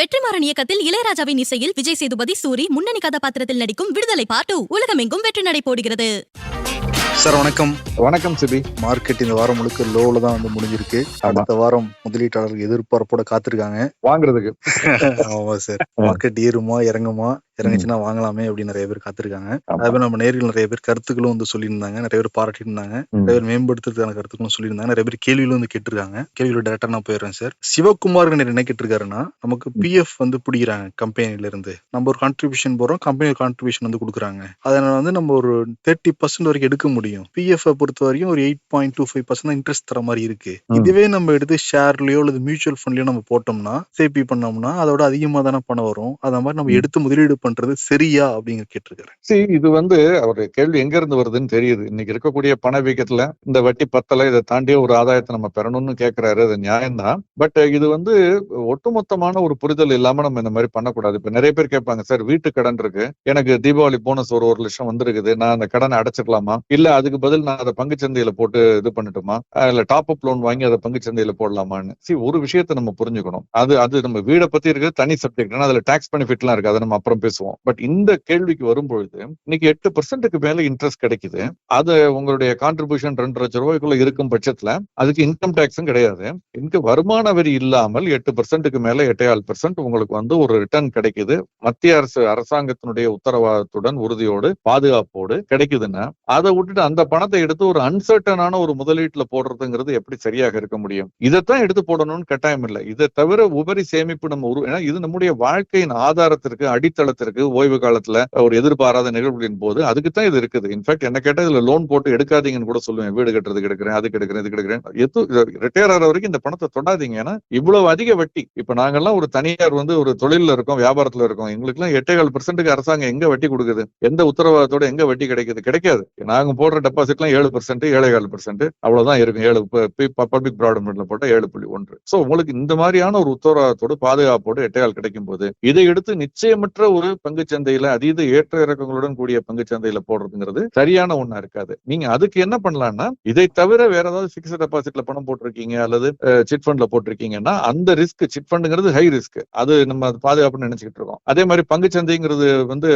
வெற்றிமாறன் இயக்கத்தில் இளையராஜாவின் இசையில் விஜய் சேதுபதி சூரி முன்னணி கதாபாத்திரத்தில் நடிக்கும் விடுதலை பாட்டு உலகமெங்கும் வெற்றி நடை போடுகிறது. சார் வணக்கம். வணக்கம் சிபி. மார்க்கெட் இந்த வாரம் முழுக்க லோல தான் வந்து முடிஞ்சிருக்கு. அடுத்த வாரம் முதலீட்டாளர்கள் எதிர்பார்ப்போட காத்திருக்காங்க. வாங்குறதுக்கு. ஆமா சார். மார்க்கெட் ஏறுமா இறங்குமா? இறங்குச்சுன்னா வாங்கலாமே அப்படின்னு நிறைய பேர் காத்திருக்காங்க. அதே நம்ம நேரில் நிறைய பேர் கருத்துக்களும் வந்து சொல்லியிருந்தாங்க. நிறைய பேர் பாராட்டி இருந்தாங்க ம். நிறைய பேர் மேம்படுத்துறதுக்கான கருத்துக்களும் சொல்லியிருந்தாங்க. நிறைய பேர் கேள்விகளும் வந்து கேட்டிருக்காங்க. கேள்வியில டேரக்டா நான் போயிடுறேன் சார் சிவகுமார் என்ன கேட்டிருக்காருன்னா நமக்கு பிஎஃப் வந்து பிடிக்கிறாங்க கம்பெனில இருந்து நம்ம ஒரு கான்ட்ரிபியூஷன் போறோம் கம்பெனி கான்ட்ரிபியூஷன் வந்து கொடுக்குறாங்க. அதனால வந்து நம்ம ஒரு தேர்ட்டி பர்சன்ட் வரைக்கும் எடுக்க முடியும். பிஎஃப் பொறுத்த வரைக்கும் ஒரு eight point two five percent interest தர மாதிரி இருக்கு. இதுவே நம்ம எடுத்து ஷேர்லயோ அல்லது மியூச்சுவல் ஃபண்ட்லயோ நம்ம போட்டோம்னா சேபி பண்ணோம்னா அதோட அதிகமா தானே பணம் வரும். அத மாதிரி நம்ம. எடுத்து முதலீடு பண்றது சரியா அப்படிங்கிற கேட்டிருக்காரு. சரி இது வந்து அவர் கேள்வி எங்க இருந்து வருதுன்னு தெரியுது. இன்னைக்கு இருக்கக்கூடிய பணவீக்கத்துல இந்த வட்டி பத்தல இதை தாண்டி ஒரு ஆதாயத்தை நம்ம பெறணும்னு கேட்கிறாரு அது நியாயம்தான். பட் இது வந்து ஒட்டுமொத்தமான ஒரு புரிதல் இல்லாம நம்ம இந்த மாதிரி பண்ணக்கூடாது. இப்ப நிறைய பேர் கேட்பாங்க சார் வீட்டு கடன் இருக்கு. எனக்கு தீபாவளி போனஸ் ஒரு ஒரு லட்சம் வந்திருக்குது. நான் அந்த கடனை அடைச்சிக்கலாமா இல்ல அதுக்கு பதில் நான் அதை பங்குச்சந்தையில போட்டு இது பண்ணட்டுமா? இல்ல டாப் அப் லோன் வாங்கி அதை பங்குச்சந்தையில போடலாமான்னு? சி ஒரு விஷயத்தை நம்ம புரிஞ்சுக்கணும். அது அது நம்ம வீடை பத்தி இருக்கிறது தனி சப்ஜெக்ட் அதுல டாக்ஸ் பெனிஃபிட்லாம் இருக்கு. அதை நம்ம அப்புறம் பேசுவோம். பட் இந்த கேள்விக்கு வரும்பொழுது இன்னைக்கு எட்டு பர்சன்ட்டுக்கு மேல இன்ட்ரெஸ்ட் கிடைக்குது. அது உங்களுடைய கான்ட்ரிபியூஷன் ரெண்டு லட்சம் ரூபாய்க்குள்ள இருக்கும் பட்சத்துல அதுக்கு இன்கம் டேக்ஸும் கிடையாது. இங்க வருமான வரி இல்லாமல் எட்டு பர்சன்ட்டுக்கு மேல எட்டையால் பர்சன்ட் உங்களுக்கு வந்து ஒரு ரிட்டர்ன் கிடைக்குது. மத்திய அரசு அரசாங்கத்தினுடைய உத்தரவாதத்துடன் உறுதியோடு பாதுகாப்போடு கிடைக்குதுன்னா அதை விட்டுட்டு அந்த பணத்தை எடுத்து ஒரு அன்சர்டனான ஒரு முதலீட்டுல போடுறதுங்கிறது எப்படி சரியாக இருக்க முடியும்? இதைத்தான் எடுத்து போடணும்னு கட்டாயம் இல்லை. இதை தவிர உபரி சேமிப்பு நம்ம உரு ஏன்னா இது நம்முடைய வாழ்க்கையின் ஆதாரத்திற்கு அடித்தளத்திற்கு ஓய்வு காலத்துல ஒரு எதிர்பாராத நிகழ்வுகளின் போது அதுக்கு தான் இது இருக்குது. இன்ஃபேக்ட் என்ன கேட்டா இதுல லோன் போட்டு எடுக்காதீங்கன்னு கூட சொல்லுவேன். வீடு கட்டுறதுக்கு எடுக்கிறேன் அதுக்கு எடுக்கிறேன் இதுக்கு எடுக்கிறேன் ரிட்டையர் ஆகிற வரைக்கும் இந்த பணத்தை தொடாதீங்க. ஏன்னா இவ்வளவு அதிக வட்டி. இப்ப நாங்கெல்லாம் ஒரு தனியார் வந்து ஒரு தொழில்ல இருக்கோம் வியாபாரத்துல இருக்கோம். எங்களுக்கு எல்லாம் எட்டேகால் பெர்சென்ட்டுக்கு அரசாங்கம் எங்க வட்டி கொடுக்குது? எந்த உத்தரவாதத்தோட எங்க வட்டி கிடைக்குது? கிடைக்காது. நாங்க போடுற டெபாசிட் எல்லாம் ஏழு பெர்சென்ட் ஏழேகால் பெர்சென்ட் அவ்வளவுதான் இருக்கும். ஏழு பப்ளிக் ப்ராட்மெண்ட்ல போட்டா ஏழு புள்ளி ஒன்று. சோ உங்களுக்கு இந்த மாதிரியான ஒரு உத்தரவாதத்தோடு பாதுகாப்போடு எட்டையால் கிடைக்கும் போது இதை எடுத்து நிச்சயமற்ற ஒரு பங்கு சந்தையில அதீத ஏற்ற இறக்கங்களுடன் கூடிய பங்கு சந்தையில போடுறதுங்கிறது சரியான ஒண்ணா இருக்காது. நீங்க அதுக்கு என்ன பண்ணலாம்னா இதை தவிர வேற ஏதாவது பிக்ஸ் டெபாசிட்ல பணம் போட்டிருக்கீங்க அல்லது சிட் ஃபண்ட்ல போட்டிருக்கீங்கன்னா அந்த ரிஸ்க் சிட் ஃபண்டுங்கிறது ஹை ரிஸ்க் அது நம்ம பாதுகாப்புன்னு நினைச்சுக்கிட்டு இருக்கோம். அதே மாதிரி பங்கு சந்தைங்கிறது வந்து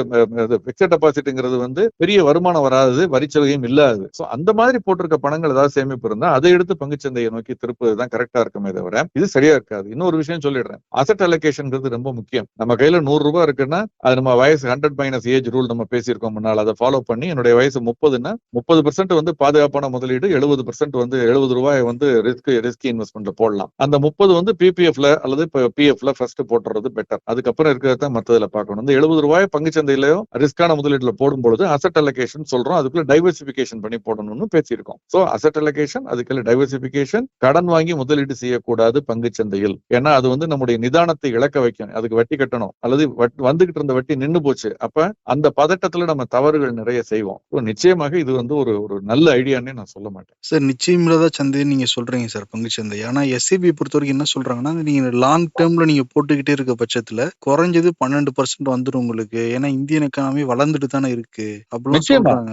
பிக்ஸ் டெபாசிட்ங்கிறது வந்து பெரிய வருமானம் வராது வரிச்சலுகையும் இல்லாது. சோ அந்த மாதிரி போட்டிருக்க பணங்கள் ஏதாவது சேமிப்பு இருந்தா அதை எடுத்து பங்கு சந்தையை நோக்கி திருப்புவதுதான் கரெக்டா இருக்குமே தவிர இது சரியா இருக்காது. இன்னொரு விஷயம் சொல்லிடுறேன். அசட் அலோகேஷன்ங்கிறது ரொம்ப முக்கியம். நம்ம கையில நூறு ரூபாய் இருக்குன்னா அது நம்ம வயசு ஹண்ட்ரட் மைனஸ் ஏஜ் ரூல் நம்ம பேசியிருக்கோம் முன்னால். அதை ஃபாலோ பண்ணி என்னுடைய வயசு முப்பதுன்னா முப்பது பெர்சென்ட் வந்து பாதுகாப்பான முதலீடு எழுபது பெர்சென்ட் வந்து எழுபது ரூபாய் வந்து ரிஸ்க் ரிஸ்க் இன்வெஸ்ட்மெண்ட்ல போடலாம். அந்த முப்பது வந்து பிபிஎஃப்ல அல்லது பிஎஃப்ல ஃபர்ஸ்ட் போட்டுறது பெட்டர் அதுக்கப்புறம் இருக்கிறத மற்றதுல பார்க்கணும். இந்த எழுபது ரூபாய் பங்குச்சந்தையிலயோ ரிஸ்கான முதலீடுல போடும் பொழுது அசட் அலோகேஷன் சொல்றோம். அதுக்குள்ள டைவர்சிபிகேஷன் பண்ணி போடணும்னு பேசியிருக்கோம். சோ அசட் அலோகேஷன் அதுக்குள்ள டைவர்சிபிகேஷன் கடன் வாங்கி முதலீடு செய்யக்கூடாது பங்குச்சந்தையில். ஏன்னா அது வந்து நம்முடைய நிதானத்தை இழக்க வைக்கணும் அதுக்கு வட்டி கட்டணும். அல்லது வந்துகிட்டு இருந்த வட்டி நின்னு போச்சு. அப்ப அந்த பதட்டத்துல நம்ம தவறுகள் நிறைய செய்வோம். நிச்சயமாக இது வந்து ஒரு ஒரு நல்ல ஐடியான்னே நான் சொல்ல மாட்டேன். சார் நிச்சயமில்லாத சந்தைன்னு நீங்க சொல்றீங்க சார் பங்கு சந்தை. ஆனா எஸ்ஐபி பொறுத்த வரைக்கும் என்ன சொல்றாங்கன்னா நீங்க லாங் டேர்ம்ல நீங்க போட்டுக்கிட்டே இருக்க பட்சத்துல குறைஞ்சது பன்னெண்டு பர்சன்ட் வந்துடும் உங்களுக்கு. ஏன்னா இந்தியன் எக்கானமி வளர்ந்துட்டு தானே இருக்கு நிச்சயமா. சொல்றாங்க.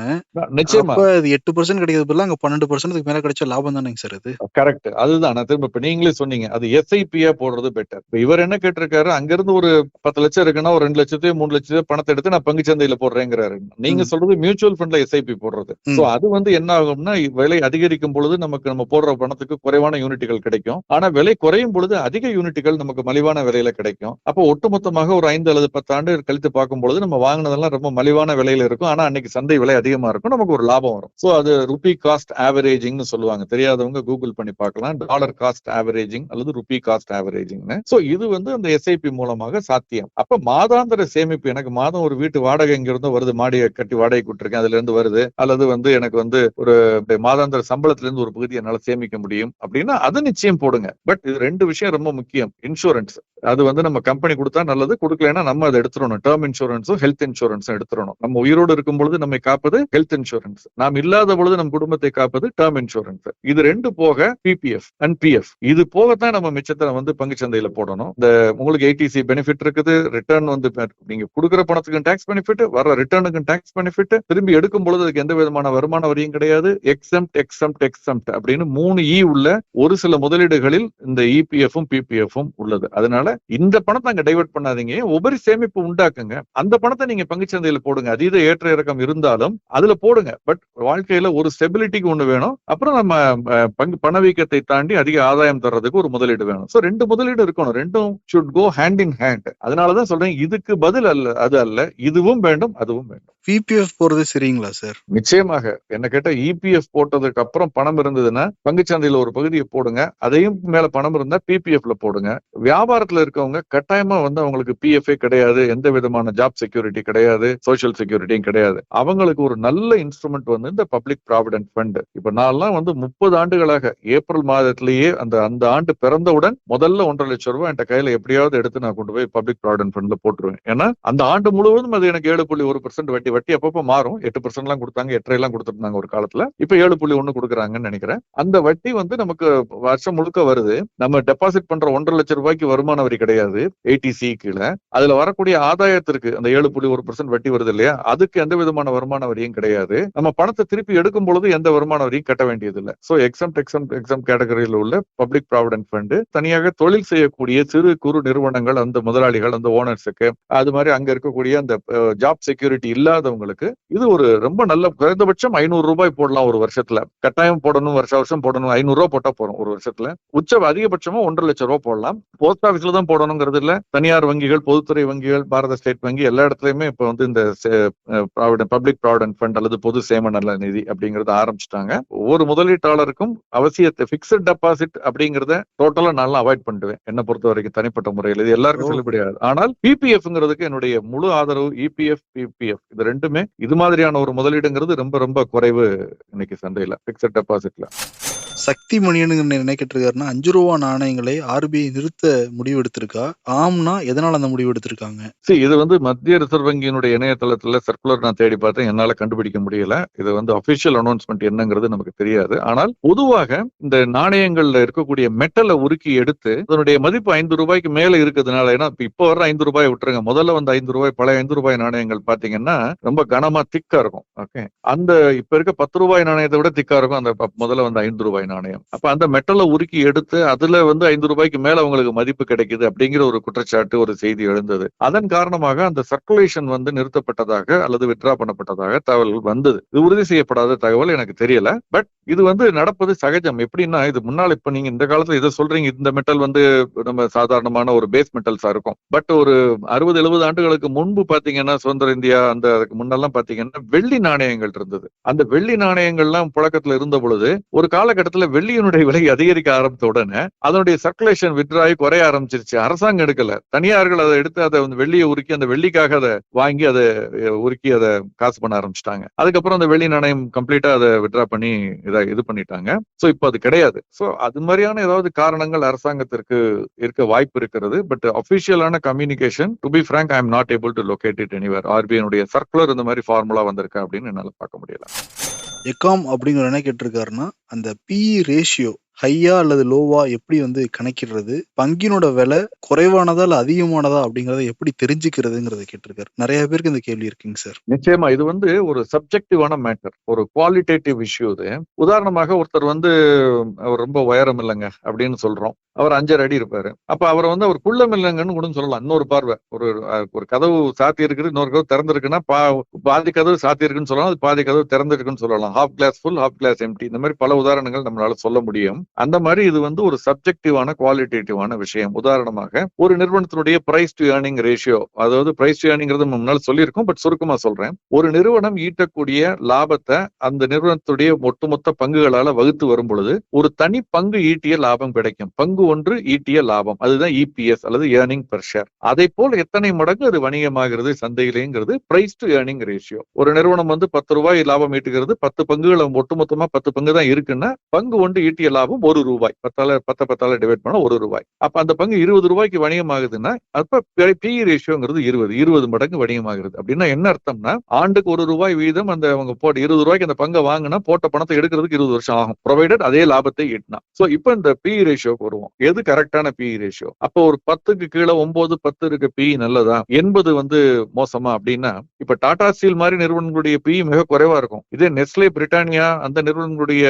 நிச்சயமா. எட்டு பர்சன்ட் கிடைக்கிறது பதிலா அங்க பன்னெண்டு பர்சன்ட்க்கு மேல கிடைச்ச லாபம் தானேங்க சார் அது? கரெக்ட் அதுதான். நான் திரும்ப இப்ப நீங்களே சொன்னீங்க. அது எஸ்ஐபியா போடுறது பெட்டர் இவர் என்ன கேட்டிருக்காரு? அங்க இருந்து ஒரு பத்து லட்சம் இருக்குன்னா ஒரு ரெண்டு லட்சத்தையும் மூணு லட்சத்தையும் பணத்தை எடுத்து நான் பங்கு சந்தையில போடுறேங்கிறாரு. நீங்க. சொல்றது மியூச்சுவல் ஃபண்ட்ல எஸ்ஐபி போடுறது. சோ அது வந்து என்ன ஆகும்னா விலை அதிகரிக்கும் பொழுது நமக்கு நம்ம போடுற பணத்துக்கு குறைவான யூனிட்டுகள் கிடைக்கும். ஆனா விலை குறையும் பொழுது அதிக யூனிட்டுகள் நமக்கு மலிவான விலையில கிடைக்கும். அப்போ ஒட்டுமொத்தமாக ஒரு ஐந்து அல்லது பத்து ஆண்டு கழித்து பார்க்கும் பொழுது நம்ம வாங்கினதெல்லாம் ரொம்ப மலிவான விலையில இருக்கும். ஆனா அன்னைக்கு சந்தை விலை அதிகமா இருக்கும். நமக்கு ஒரு லாபம் வரும். சோ அது ருபி காஸ்ட் ஆவரேஜிங்னு சொல்லுவாங்க. தெரியாதவங்க கூகுள் பண்ணி பார்க்கலாம். டாலர் காஸ்ட் ஆவரேஜிங் அல்லது ருபி காஸ்ட் ஆவரேஜிங்னு சோ இது வந்து அந்த எஸ்ஐபி மூலமாக சாத்தியம். அப்ப மாதாந்திர சேமிப்பு எனக்கு மாதம் ஒரு வீட்டு வாடகை இங்க இருந்தோ வருது. மாடியை கட்டி வாடகை கொடுத்துருக்கேன் அதுல இருந்து வருது. அல்லது வந்து எனக்கு வந்து ஒரு மாதாந்திர சம்பளத்துல இருந்து ஒரு பகுதி என்னால சேமிக்க முடியும் அப்படின்னா அது நிச்சயம் போடுங்க. பட் இது ரெண்டு விஷயம் ரொம்ப முக்கியம். இன்சூரன்ஸ் அது வந்து நம்ம கம்பெனி கொடுத்தா நல்லது. கொடுக்கலன்னா நம்ம அதை எடுத்துடணும். டேர்ம் இன்சூரன்ஸும் ஹெல்த் இன்சூரன்ஸும் எடுத்துடணும். நம்ம உயிரோடு இருக்கும் பொழுது நம்மை காப்பது ஹெல்த் இன்சூரன்ஸ் நாம் இல்லாத பொழுது நம் குடும்பத்தை காப்பது டேர்ம் இன்சூரன்ஸ் இது ரெண்டு போக பிபிஎஃப் அண்ட் பிஎஃப் இது போகத்தான் நம்ம மிச்சத்தை வந்து பங்கு சந்தையில போடணும். இந்த உங்களுக்கு ஏடிசி பெனிஃபிட் இருக்குது. ரிட்டர்ன் வந்து நீங்க கொடுக்குற பணத்துக்கு டாக்ஸ் பெனிஃபிட் வர ரிட்டர்னுக்கு டாக்ஸ் பெனிஃபிட் திரும்பி எடுக்கும் பொழுது அதுக்கு எந்த விதமான வருமான வரியும் கிடையாது. எக்ஸம்ட் எக்ஸம்ட் எக்ஸம்ட் அப்படின்னு மூணு இ உள்ள ஒரு சில முதலீடுகளில் இந்த இபிஎஃப் இபிஎஃப்பும் பிபிஎஃப்பும் உள்ளது. அதனால இந்த பணத்தை அங்க டைவர்ட் பண்ணாதீங்க. உபரி சேமிப்பு உண்டாக்குங்க. அந்த பணத்தை நீங்க பங்குச்சந்தையில போடுங்க. அதீத ஏற்ற இறக்கம் இருந்தாலும் அதுல போடுங்க. பட் வாழ்க்கையில ஒரு ஸ்டெபிலிட்டிக்கு ஒண்ணு வேணும். அப்புறம் நம்ம பங்கு பணவீக்கத்தை தாண்டி அதிக ஆதாயம் தர்றதுக்கு ஒரு முதலீடு வேணும். ரெண்டு முதலீடு இருக்கணும். ரெண்டும் should go hand in hand அதனாலதான் சொல்றேன் இதுக்கு பதில் அல்ல அது அல்ல. இதுவும் வேண்டும் அதுவும் வேண்டும். பிபிஎஃப் போறது சரிங்களா சார் நிச்சயமாக. என்ன கேட்டா இபிஎஃப் போட்டதுக்கு அப்புறம் பணம் இருந்ததுன்னா பங்குச்சந்தையில ஒரு பகுதியை போடுங்க. அதையும் மேல பணம் இருந்தா பிபிஎஃப்ல போடுங்க. வியாபாரத்துல இருக்கவங்க கட்டாயமா வந்து அவங்களுக்கு பிஎஃப்ஏ கிடையாது. எந்த விதமான ஜாப் செக்யூரிட்டி கிடையாது. சோஷியல் செக்யூரிட்டியும் கிடையாது. அவங்களுக்கு ஒரு நல்ல இன்ஸ்ட்ருமெண்ட் வந்து இந்த பப்ளிக் ப்ராவிடென்ட் ஃபண்ட் இப்ப நான்லாம் வந்து முப்பது ஆண்டுகளாக ஏப்ரல் மாதத்திலேயே அந்த அந்த ஆண்டு பிறந்தவுடன் முதல்ல ஒன்றரை லட்சம் ரூபாய் என் கையில எப்படியாவது எடுத்து நான் கொண்டு போய் பப்ளிக் ப்ராவிடென்ட் ஃபண்ட்ல போட்டுருவேன். ஏன்னா அந்த ஆண்டு முழுவதும் அது எனக்கு ஏழு புள்ளி ஒரு பர்சன்ட் வட்டி வட்டி அப்பப்போ மாறும். எட்டு பர்சன்ட் எல்லாம் கொடுத்தாங்க எட்டரை எல்லாம் கொடுத்துருந்தாங்க ஒரு காலத்துல. இப்ப ஏழு புள்ளி ஒண்ணு கொடுக்குறாங்கன்னு நினைக்கிறேன். அந்த வட்டி வந்து நமக்கு வருஷம் முழுக்க வருது. நம்ம டெபாசிட் பண்ற ஒன்றரை லட்சம் ரூபாய்க்கு வருமான வரி கிடையாது. ஏடிசி கீழே. அதுல வரக்கூடிய ஆதாயத்திற்கு அந்த ஏழு புள்ளி ஒரு பர்சன்ட் வட்டி வருது இல்லையா? அதுக்கு எந்த விதமான வருமான வரியும் கிடையாது. நம்ம பணத்தை திருப்பி எடுக்கும் பொழுது எந்த வருமான வரியும் கட்ட வேண்டியது இல்லை சோ எக்ஸம் எக்ஸம் எக்ஸம் கேட்டகரியில் உள்ள பப்ளிக் ப்ராவிடன்ட் ஃபண்ட் தனியாக தொழில் செய்யக்கூடிய சிறு குறு நிறுவனங்கள் அந்த முதலாளிகள் அந்த ஓனர்ஸுக்கு அது மாதிரி அங்க இருக்கக்கூடிய அந்த ஜாப் செக்யூரிட்டி இல்லாதவங்களுக்கு இது ஒரு ரொம்ப நல்ல குறைந்தபட்சம் ஐநூறு ரூபாய் போடலாம் ஒரு வருஷத்துல. கட்டாயம் போடணும் வருஷ வருஷம் போடணும் ஐநூறு ரூபாய் போட்டா போறோம் ஒரு வருஷத்துல. உச்ச அதிகபட்சமா ஒன்றரை லட்சம் ரூபாய் போடலாம். போஸ்ட் ஆபீஸ்ல தான் போடணுங்கிறது இல்ல. தனியார் வங்கிகள் பொதுத்துறை வங்கிகள் பாரத ஸ்டேட் வங்கி எல்லா இடத்துலயுமே இப்ப வந்து இந்த பப்ளிக் ப்ராவிடன்ட் ஃபண்ட் அல்லது பொது சேம நல நிதி அப்படிங்கறத ஆரம்பிச்சிட்டாங்க. ஒவ்வொரு முதலீட்டாளருக்கும் அவசியத்தை பிக்சட் டெபாசிட் அப்படிங்கறத டோட்டலா நான் அவாய்ட் பண்ணிடுவேன். என்ன பொறுத்த வரைக்கும் தனிப்பட்ட முறையில். இது எல்லாருக்கும். செல்லுபடியாது. ஆனால் பிபிஎஃப்ங்கிறதுக்கு என்னுடைய முழு ஆதரவு E இபிஎஃப் பிபிஎஃப் இது ரெண்டுமே இது மாதிரியான ஒரு முதலீடுங்கிறது ரொம்ப ரொம்ப குறைவு இன்னைக்கு சந்தையில பிக்சட் டெபாசிட்ல சக்தி மணியனுங்க என்ன கேட்டிருக்காருன்னா அஞ்சு ரூபா நாணயங்களை ஆர்பிஐ நிறுத்த முடிவு எடுத்திருக்கா ஆம்னா எதனால அந்த முடிவு எடுத்திருக்காங்க? சரி இது வந்து மத்திய ரிசர்வ் வங்கியினுடைய இணையதளத்துல சர்க்குலர் நான் தேடி பார்த்தேன். என்னால கண்டுபிடிக்க முடியல. இது வந்து அபிஷியல் அனௌன்ஸ்மெண்ட் என்னங்கிறது நமக்கு தெரியாது. ஆனால் பொதுவாக இந்த நாணயங்கள்ல இருக்கக்கூடிய மெட்டலை உருக்கி எடுத்து அதனுடைய மதிப்பு ஐந்து ரூபாய்க்கு மேல இருக்கிறதுனால ஏன்னா இப்ப இப்போ வர ஐந்து ரூபாய் விட்டுருங்க. முதல்ல வந்து ஐந்து ரூபாய் பழைய ஐந்து ரூபாய் நாணயங்கள் பாத்தீங்கன்னா ரொம்ப கனமா திக்கா இருக்கும். ஓகே அந்த இப்ப இருக்க பத்து ரூபாய் நாணயத்தை விட திக்கா இருக்கும். அந்த முதல்ல வந்து ஐந்து ரூபாய். நாணயம். அப்ப அந்த மெட்டலை உருக்கி எடுத்து அதுல வந்து ஐந்து ரூபாய்க்கு மேல அவங்களுக்கு மதிப்பு கிடைக்குது அப்படிங்கிற ஒரு குற்றச்சாட்டு ஒரு செய்தி எழுந்தது. அதன் காரணமாக அந்த சர்க்குலேஷன் வந்து நிறுத்தப்பட்டதாக அல்லது வித்ரா பண்ணப்பட்டதாக தகவல் வந்தது. இது உறுதி செய்யப்படாத தகவல் எனக்கு தெரியல. பட் இது வந்து நடப்பது சகஜம். எப்படின்னா இது முன்னால் இப்ப நீங்க இந்த காலத்துல இதை சொல்றீங்க. இந்த மெட்டல் வந்து நம்ம சாதாரணமான ஒரு பேஸ் மெட்டல்ஸா இருக்கும். பட் ஒரு அறுபது எழுபது ஆண்டுகளுக்கு முன்பு பாத்தீங்கன்னா சுதந்திர இந்தியா அந்த அதுக்கு முன்னெல்லாம் பாத்தீங்கன்னா வெள்ளி நாணயங்கள் இருந்தது. அந்த வெள்ளி நாணயங்கள்லாம் புழக்கத்துல இருந்த பொழுது ஒரு காலகட்ட வெள்ளியினுடைய விலை அதிகரிக்க ஆரம்பித்த உடனே அதனுடைய சர்க்குலேஷன் வித்ராய் குறைய ஆரம்பிச்சிருச்சு. அரசாங்கம் எடுக்கல. தனியார்கள் அதை எடுத்து அதை வந்து வெள்ளியை உருக்கி அந்த வெள்ளிக்காக அதை வாங்கி அதை உருக்கி அதை காசு பண்ண ஆரம்பிச்சிட்டாங்க. அதுக்கப்புறம் அந்த வெள்ளி நாணயம் கம்ப்ளீட்டா அதை வித்ரா பண்ணி இதை இது பண்ணிட்டாங்க. சோ இப்போ அது கிடையாது. சோ அது மாதிரியான ஏதாவது காரணங்கள் அரசாங்கத்திற்கு இருக்க வாய்ப்பு இருக்கிறது. But அபிஷியலான communication to be frank I am not able to locate it anywhere ஆர்பிஐனுடைய circular இந்த மாதிரி ஃபார்முலா வந்திருக்கு அப்படின்னு என்னால பார்க்க முடியல. எக்காம் அப்படிங்கிற என்ன கேட்டிருக்காருன்னா அந்த பிஇ ரேஷியோ ஹையா அல்லது லோவா எப்படி வந்து கணக்கிடுறது? பங்கினோட விலை குறைவானதா இல்ல அதிகமானதா அப்படிங்கறத எப்படி தெரிஞ்சுக்கிறதுங்கிறத கேட்டிருக்காரு. நிறைய பேருக்கு இந்த கேள்வி இருக்குங்க சார். நிச்சயமா இது வந்து ஒரு சப்ஜெக்டிவான மேட்டர் ஒரு குவாலிட்டேட்டிவ் இஷ்யூ இது. உதாரணமாக ஒருத்தர் வந்து அவர் ரொம்ப உயரம் இல்லைங்க அப்படின்னு சொல்றோம். அவர் அஞ்சரை அடி இருப்பாரு. அப்ப அவரை வந்து அவர் குள்ளம் இல்லைங்கன்னு கூட சொல்லலாம். இன்னொரு பார்வை. ஒரு ஒரு கதவு சாத்தி இருக்குது இன்னொரு கதவு திறந்திருக்குன்னா பா பாதி கதவு சாத்தி இருக்குன்னு சொல்லலாம் அது பாதி கதவு திறந்திருக்குன்னு சொல்லலாம். Half glass full half glass empty இந்த மாதிரி பல உதாரணங்கள் நம்மளால சொல்ல முடியும். அந்த மாதிரி இது வந்து ஒரு சப்ஜெக்டிவான குவாலிட்டேட்டிவான விஷயம். உதாரணமாக ஒரு நிறுவனத்தினுடைய பிரைஸ் டு ஏர்னிங் ரேஷியோ அதாவது பிரைஸ் டு ஏர்னிங்கிறது முன்னால் சொல்லியிருக்கோம் பட் சுருக்கமா சொல்றேன். ஒரு நிறுவனம் ஈட்டக்கூடிய லாபத்தை அந்த நிறுவனத்துடைய ஒட்டுமொத்த பங்குகளால வகுத்து வரும் பொழுது ஒரு தனி பங்கு ஈட்டிய லாபம் கிடைக்கும். பங்கு ஒன்று ஈட்டிய லாபம். அதுதான் இபிஎஸ் அல்லது ஏர்னிங் பெர் ஷேர் அதை போல் எத்தனை மடங்கு அது வணிகமாகிறது சந்தையிலேங்கிறது? பிரைஸ் டு ஏர்னிங் ரேஷியோ ஒரு நிறுவனம் வந்து பத்து ரூபாய் லாபம் ஈட்டுகிறது பத்து பங்குகள் ஒட்டுமொத்தமா பத்து பங்கு தான் இருக்குன்னா பங்கு ஒன்று ஈட்டிய லாபம் ஒரு ரூபாய். பத்தால பத்த பத்தால டிவைட் பண்ணா ஒரு ரூபாய். அப்ப அந்த பங்கு இருபது ரூபாய்க்கு வணிகமாகுதுன்னா அப்ப பி ரேஷியோங்கிறது இருபது. இருபது மடங்கு வணிகமாகிறது. அப்படின்னா என்ன அர்த்தம்னா ஆண்டுக்கு ஒரு ரூபாய் வீதம் அந்த அவங்க போட்டு இருபது ரூபாய்க்கு அந்த பங்கை வாங்கினா போட்ட பணத்தை எடுக்கிறதுக்கு இருபது வருஷம் ஆகும். ப்ரொவைடட் அதே லாபத்தை எட்டினா சோ இப்போ இந்த பி ரேஷியோக்கு வருவோம். எது கரெக்டான பி ரேஷியோ அப்போ ஒரு பத்துக்கு கீழே ஒன்பது பத்து இருக்க பி நல்லதா? எண்பது வந்து மோசமா அப்படின்னா இப்ப டாடா ஸ்டீல் மாதிரி நிறுவனங்களுடைய பி மிக குறைவா இருக்கும். இதே நெஸ்லே பிரிட்டானியா அந்த நிறுவனங்களுடைய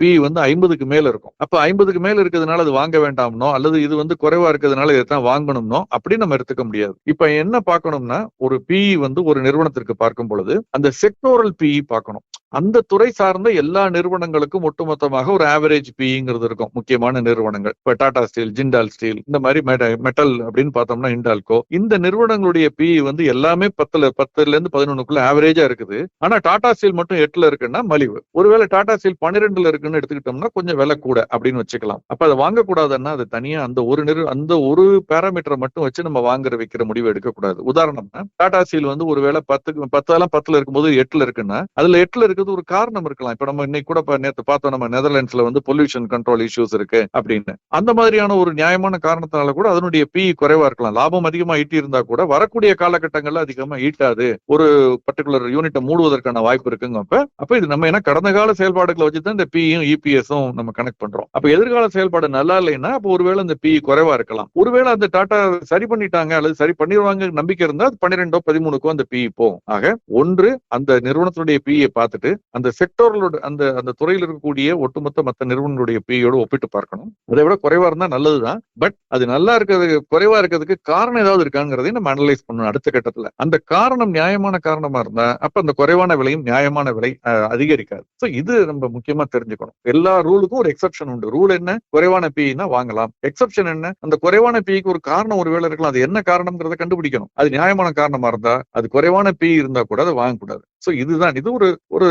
பி வந்து ஐம்பதுக்கு மேல இருக்கும். அப்ப ஐம்பதுக்கு மேல இருக்கிறதுனால அது வாங்க வேண்டாம்னோ அல்லது இது வந்து குறைவா இருக்கிறதுனால இதைத்தான் வாங்கணும்னோ அப்படி நம்ம எடுத்துக்க முடியாது. இப்ப என்ன பார்க்கணும்னா ஒரு பி வந்து ஒரு நிறுவனத்திற்கு பார்க்கும் பொழுது அந்த செக்டோரல் பி பார்க்கணும். அந்த துறை சார்ந்த எல்லா நிறுவனங்களுக்கும் ஒட்டுமொத்தமாக ஒரு ஆவரேஜ் பிங்கிறது இருக்கும். முக்கியமான நிறுவனங்கள். இப்ப டாடா ஸ்டீல் ஜிண்டால் ஸ்டீல் இந்த மாதிரி மெட்டல் அப்படின்னு பார்த்தோம்னா இண்டால்கோ இந்த நிறுவனங்களுடைய பி வந்து எல்லாமே பத்துல பத்துல இருந்து பதினொன்னுக்குள்ள ஆவரேஜா இருக்குது. ஆனா டாடா ஸ்டீல் மட்டும் எட்டுல இருக்குன்னா மலிவு. ஒருவேளை டாடா ஸ்டீல் பன்னிரெண்டுல இருக்குன்னு எடுத்துக்கிட்டோம்னா கொஞ்சம் விலை கூட அப்படின்னு வச்சுக்கலாம். அப்ப அதை வாங்கக்கூடாதுன்னா அது தனியா அந்த ஒரு நிறு அந்த ஒரு பேராமீட்டரை மட்டும் வச்சு நம்ம வாங்குற வைக்கிற முடிவு எடுக்கக்கூடாது. உதாரணம்னா டாடா சீல் வந்து ஒருவேளை பத்துக்கு பத்தெல்லாம் பத்துல இருக்கும்போது எட்டுல இருக்குன்னா அதுல எட்டுல இருக்கிறது ஒரு காரணம் இருக்கலாம். இப்ப நம்ம இன்னைக்கு கூட நேற்று நேத்து பார்த்தோம் நம்ம நெதர்லாண்ட்ஸ்ல வந்து பொல்யூஷன் கண்ட்ரோல் இஷ்யூஸ் இருக்கு அப்படின்னு. அந்த மாதிரியான ஒரு நியாயமான காரணத்தினால கூட அதனுடைய பி குறைவா இருக்கலாம். லாபம் அதிகமா ஈட்டி இருந்தா கூட வரக்கூடிய காலகட்டங்கள்ல அதிகமா ஈட்டாது. ஒரு பர்டிகுலர் யூனிட்டை மூடுவதற்கான வாய்ப்பு இருக்குங்க அப்ப அப்ப இது நம்ம என்ன கடந்த கால செயல்பாடுகளை வச்சு தான் இந்த பியும் இபிஎஸும் நம்ம கனெக்ட் பண்றோம். அப்ப எதிர்கால செயல்பாடு நல்லா இல்லைன்னா அப்ப ஒருவேளை இந்த பி குறைவா இருக்கலாம். ஒருவேளை அந்த டாட்டா சரி பண்ணிட்டாங்க அல்லது சரி பண்ணிடுவாங்க நம்பிக்கை இருந்தா பன்னிரெண்டோ பதிமூணுக்கோ அந்த பி போகும். ஆக ஒன்று அந்த நிறுவனத்துடைய பியை பார்த்துட்டு அந்த செக்டோர்களோட அந்த அந்த துறையில் இருக்கக்கூடிய ஒட்டுமொத்த மற்ற நிறுவனங்களுடைய பியோட ஒப்பிட்டு பார்க்கணும். அதை விட குறைவா இருந்தா நல்லதுதான். பட் அது நல்லா இருக்கிறது குறைவா இருக்கிறதுக்கு காரணம் ஏதாவது இருக்காங்கிறதையும் நம்ம அனலைஸ் பண்ணணும் அடுத்த கட்டத்துல. அந்த காரணம் நியாயமான காரணமா இருந்தா அப்ப அந்த குறைவான விலையும் நியாயமான விலை அதிகரிக்காது. சோ இது நம்ம முக்கியமா தெரிஞ்சுக்கணும். எல்லா ரூலுக்கும் ஒரு எக்ஸப்ஷன் உண்டு. ரூல் என்ன? குறைவான பின்னா வாங்கலாம். எக்ஸப்ஷன் என்ன? அந்த குறைவான பிக்கு ஒரு காரணம் ஒருவேளை இருக்கலாம். அது என்ன காரணம்ங்கிறத கண்டுபிடிக்கணும். அது நியாயமான காரணமா இருந்தா அது குறைவான பி இருந்தா கூட அதை வாங்கக்கூடாது. ஸோ இதுதான். இது ஒரு ஒரு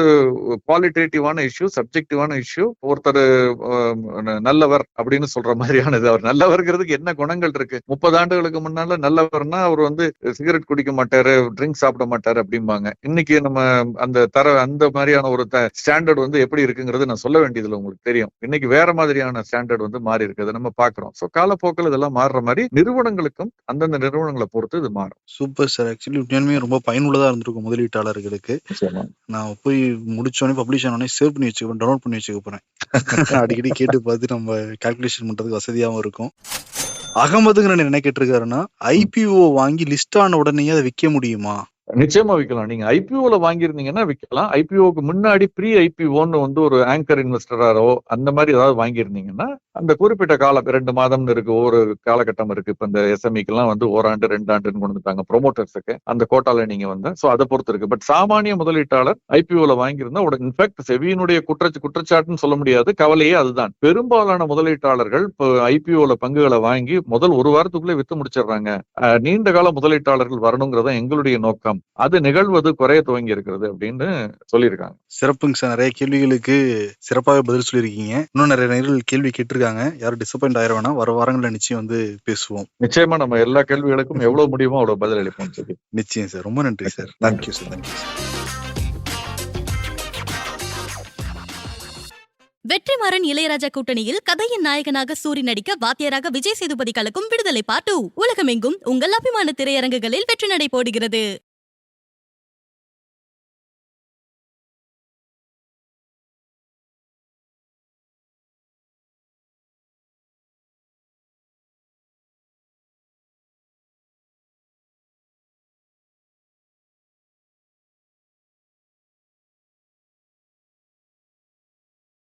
குவாலிட்டேட்டிவான இஷ்யூ சப்ஜெக்டிவான இஷ்யூ ஒருத்தர் நல்லவர் அப்படின்னு சொல்ற மாதிரியானது. அவர் நல்லவர்கிறதுக்கு என்ன குணங்கள் இருக்கு? முப்பது ஆண்டுகளுக்கு முன்னால நல்லவர்னா அவர் வந்து சிகரெட் குடிக்க மாட்டாரு ட்ரிங்க் சாப்பிட மாட்டாரு அப்படிம்பாங்க. இன்னைக்கு நம்ம அந்த தர அந்த மாதிரியான ஒரு ஸ்டாண்டர்ட் வந்து எப்படி இருக்குங்கிறது நான் சொல்ல வேண்டியதுல உங்களுக்கு தெரியும். இன்னைக்கு வேற மாதிரியான ஸ்டாண்டர்ட் வந்து மாறி இருக்குது நம்ம பாக்குறோம் சோ காலப்போக்கில் இதெல்லாம் மாறுற மாதிரி நிறுவனங்களுக்கும் அந்தந்த நிறுவனங்களை பொறுத்து இது மாறும். சூப்பர் சார் ஆக்சுவலி உண்மையாலுமே ரொம்ப பயனுள்ளதா இருந்திருக்கும் முதலீட்டாளர்களுக்கு. நான் போய் முடிச்சோடனே பப்ளிஷ் ஆனோடனே சேவ் பண்ணி வச்சுக்க டவுன்லோட் பண்ணி வச்சுக்க போறேன். அடிக்கடி கேட்டு பார்த்து நம்ம கால்குலேஷன் பண்றதுக்கு வசதியாகவும் இருக்கும். அகமதுங்கிற என்ன கேட்டிருக்காருன்னா ஐபிஓ வாங்கி லிஸ்ட் ஆன உடனே அதை விற்க முடியுமா? நிச்சயமா விற்கலாம் நீங்க ஐபிஓல வாங்கியிருந்தீங்கன்னா விற்கலாம் ஐபிஓக்கு முன்னாடி ப்ரீ ஐபிஓன்னு வந்து ஒரு ஆங்கர் இன்வெஸ்டராரோ அந்த மாதிரி ஏதாவது வாங்கியிருந்தீங்கன்னா அந்த குறிப்பிட்ட காலம் ரெண்டு மாதம்னு இருக்கு ஒரு காலகட்டம் இருக்கு. இப்ப இந்த எஸ்எம்இக்கெல்லாம் வந்து ஓராண்டு ரெண்டு ஆண்டுன்னு கொண்டு வந்துட்டாங்க ப்ரொமோட்டர்ஸுக்கு அந்த கோட்டால நீங்க வந்து சோ அதை பொறுத்து இருக்கு. பட் சாமானிய முதலீட்டாளர் ஐபிஓல வாங்கியிருந்தா உடனே இன்ஃபேக்ட் செவியினுடைய குற்ற குற்றச்சாட்டுன்னு சொல்ல முடியாது. கவலையே அதுதான். பெரும்பாலான முதலீட்டாளர்கள் இப்போ ஐபிஓல பங்குகளை வாங்கி முதல் ஒரு வாரத்துக்குள்ளே வித்து முடிச்சிடுறாங்க. நீண்ட கால முதலீட்டாளர்கள் வரணுங்கிறத எங்களுடைய நோக்கம். அது நிகழ்வது குறைய துவங்கி இருக்கிறது அப்படின்னு சொல்லியிருக்காங்க. சிறப்புங்க சார். நிறைய கேள்விகளுக்கு சிறப்பாக பதில் சொல்லியிருக்கீங்க. இன்னும் நிறைய நேர்கள் கேள்வி கேட்டிருக்காங்க. யாரும் டிசப்பாயிண்ட் ஆயிர வேணாம். வர வாரங்களில் நிச்சயம் வந்து பேசுவோம். நிச்சயமா நம்ம எல்லா கேள்விகளுக்கும் எவ்வளவு முடியுமோ அவ்வளவு பதில் அளிப்போம் சொல்லி நிச்சயம் சார். ரொம்ப நன்றி sir. Thank you sir. Thank you sir. Vetrimaaran Ilaiyaraaja கூட்டணியில் கதையின் நாயகனாக சூரி நடிக்க வாத்தியராக விஜய் சேதுபதி கலக்கும் விடுதலை பார்ட் டூ உலகமெங்கும் உங்கள் அபிமான திரையரங்குகளில் வெற்றி நடை போடுகிறது.